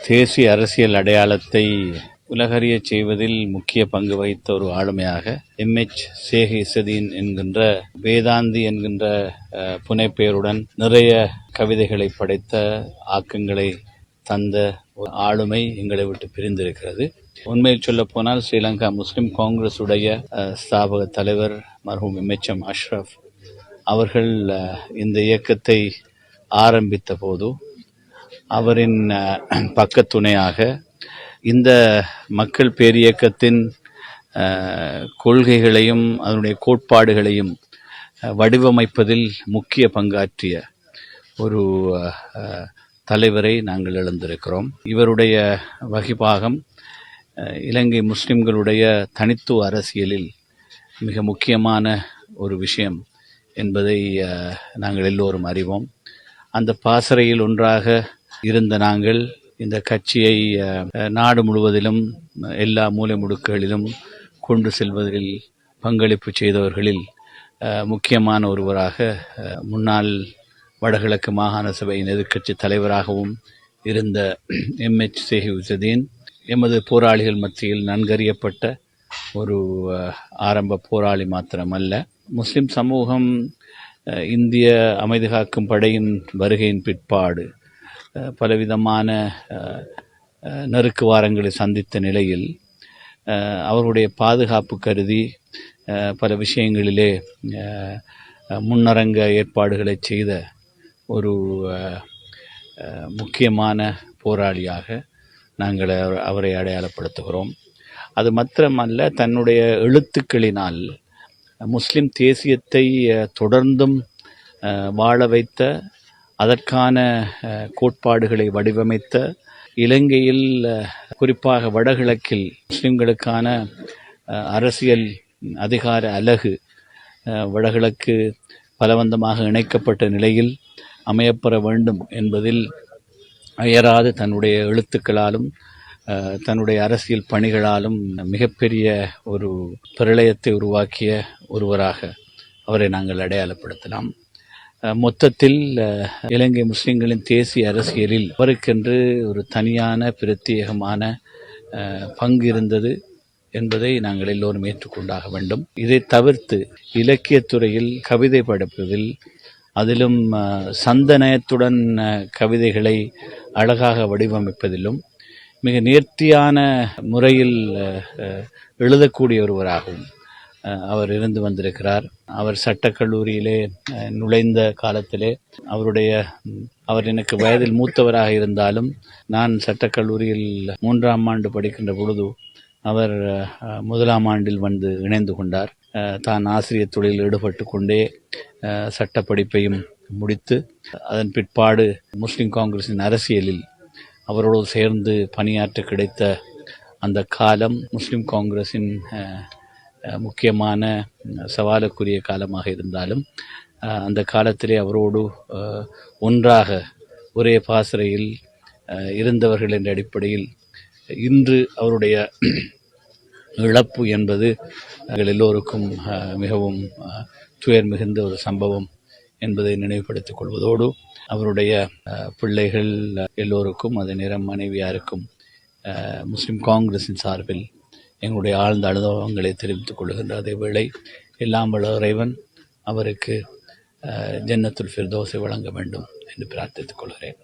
தேசிய அரசியல் அடையாளத்தை உலகறியச் செய்வதில் முக்கிய பங்கு வகித்த ஒரு ஆளுமையாக எம். எச். சேக இசதீன் என்கின்ற வேதாந்தி என்கின்ற புனைப்பெயருடன் நிறைய கவிதைகளை படைத்த ஆக்கங்களை தந்த ஆளுமை எங்களை விட்டு பிரிந்திருக்கிறது. உண்மையில் சொல்ல போனால் ஸ்ரீலங்கா முஸ்லிம் காங்கிரஸ் உடைய அஹ், ஸ்தாபக தலைவர் மர்ஹூம் எம். அஷ்ரஃப் அவர்கள் இந்த இயக்கத்தை ஆரம்பித்த போது அவரின் பக்கத்துணையாக இந்த மக்கள் பேரியக்கத்தின் கொள்கைகளையும் அதனுடைய கோட்பாடுகளையும் வடிவமைப்பதில் முக்கிய பங்காற்றிய ஒரு தலைவரை நாங்கள் இழந்திருக்கிறோம். இவருடைய வகிபாகம் இலங்கை முஸ்லிம்களுடைய தனித்துவ அரசியலில் மிக முக்கியமான ஒரு விஷயம் என்பதை நாங்கள் எல்லோரும் அறிவோம். அந்த பாசறையில் ஒன்றாக இருந்த நாங்கள் இந்த கட்சியை நாடு முழுவதிலும் எல்லா மூலை முடுக்குகளிலும் கொண்டு செல்வதில் பங்களிப்பு செய்தவர்களில் முக்கியமான ஒருவராக முன்னாள் வடகிழக்கு மாகாண சபையின் எதிர்க்கட்சி தலைவராகவும் இருந்த எம்எச் சேஹிவுசதீன் எமது போராளிகள் மத்தியில் நன்கறியப்பட்ட ஒரு ஆரம்ப போராளி மாத்திரமல்ல. முஸ்லிம் சமூகம் இந்திய அமைதி காக்கும் படையின் வருகையின் பிற்பாடு பலவிதமான நெருக்கு வாரங்களை சந்தித்த நிலையில் அவருடைய பாதுகாப்பு கருதி பல விஷயங்களிலே முன்னரங்க ஏற்பாடுகளை செய்த ஒரு முக்கியமான போராளியாக நாங்கள் அவர்- அவரை அடையாளப்படுத்துகிறோம். அது மாத்திரமல்ல தன்னுடைய எழுத்துக்களினால் முஸ்லிம் தேசியத்தை தொடர்ந்தும் வாழ வைத்த அதற்கான கோட்பாடுகளை வடிவமைத்த இலங்கையில் குறிப்பாக வடகிழக்கில் முஸ்லிம்களுக்கான அரசியல் அதிகார அலகு வடகிழக்கு பலவந்தமாக இணைக்கப்பட்ட நிலையில் அமையப்பெற வேண்டும் என்பதில் அயராது தன்னுடைய எழுத்துக்களாலும் தன்னுடைய அரசியல் பணிகளாலும் மிகப்பெரிய ஒரு பிரளயத்தை உருவாக்கிய ஒருவராக அவரை நாங்கள் அடையாளப்படுத்தலாம். மொத்தத்தில் இலங்கை முஸ்லிம்களின் தேசிய அரசியலில் அவருக்கென்று ஒரு தனியான பிரத்யேகமான பங்கு இருந்தது என்பதை நாங்கள் எல்லோரும் ஏற்றுக்கொண்டாக வேண்டும். இதை தவிர்த்து இலக்கியத்துறையில் கவிதை படைப்பதில் அதிலும் அஹ், சந்தனயத்துடன் கவிதைகளை அழகாக வடிவமைப்பதிலும் மிக நேர்த்தியான முறையில் எழுதக்கூடிய ஒருவராகவும் அவர் இருந்து வந்திருக்கிறார். அவர் சட்டக்கல்லூரியிலே நுழைந்த காலத்திலே அவருடைய அவர் எனக்கு வயதில் மூத்தவராக இருந்தாலும் நான் சட்டக்கல்லூரியில் மூன்றாம் ஆண்டு படிக்கின்ற பொழுது அவர் முதலாம் ஆண்டில் வந்து இணைந்து கொண்டார். தான் ஆசிரியர் தொழிலில் ஈடுபட்டு கொண்டே சட்ட படிப்பையும் முடித்து அதன் பிற்பாடு முஸ்லிம் காங்கிரசின் அரசியலில் அவரோடு சேர்ந்து பணியாற்ற கிடைத்த அந்த காலம் முஸ்லிம் காங்கிரஸின் முக்கியமான சவாலுக்குரிய காலமாக இருந்தாலும் அந்த காலத்திலே அவரோடு ஒன்றாக ஒரே பாசறையில் இருந்தவர்கள் என்ற அடிப்படையில் இன்று அவருடைய இழப்பு என்பது எங்கள் எல்லோருக்கும் மிகவும் துயர் மிகுந்த ஒரு சம்பவம் என்பதை நினைவுபடுத்திக் கொள்வதோடு அவருடைய பிள்ளைகள் எல்லோருக்கும் அதே நேரம் மனைவியாருக்கும் முஸ்லிம் காங்கிரஸின் சார்பில் எங்களுடைய ஆழ்ந்த அனுபவங்களை தெரிவித்துக் கொள்கின்ற அதே வேளை எல்லாம் வல்ல இறைவன் அவருக்கு ஜன்னத்துல் ஃபிர்தோசை வழங்க வேண்டும் என்று பிரார்த்தித்துக் கொள்கிறேன்.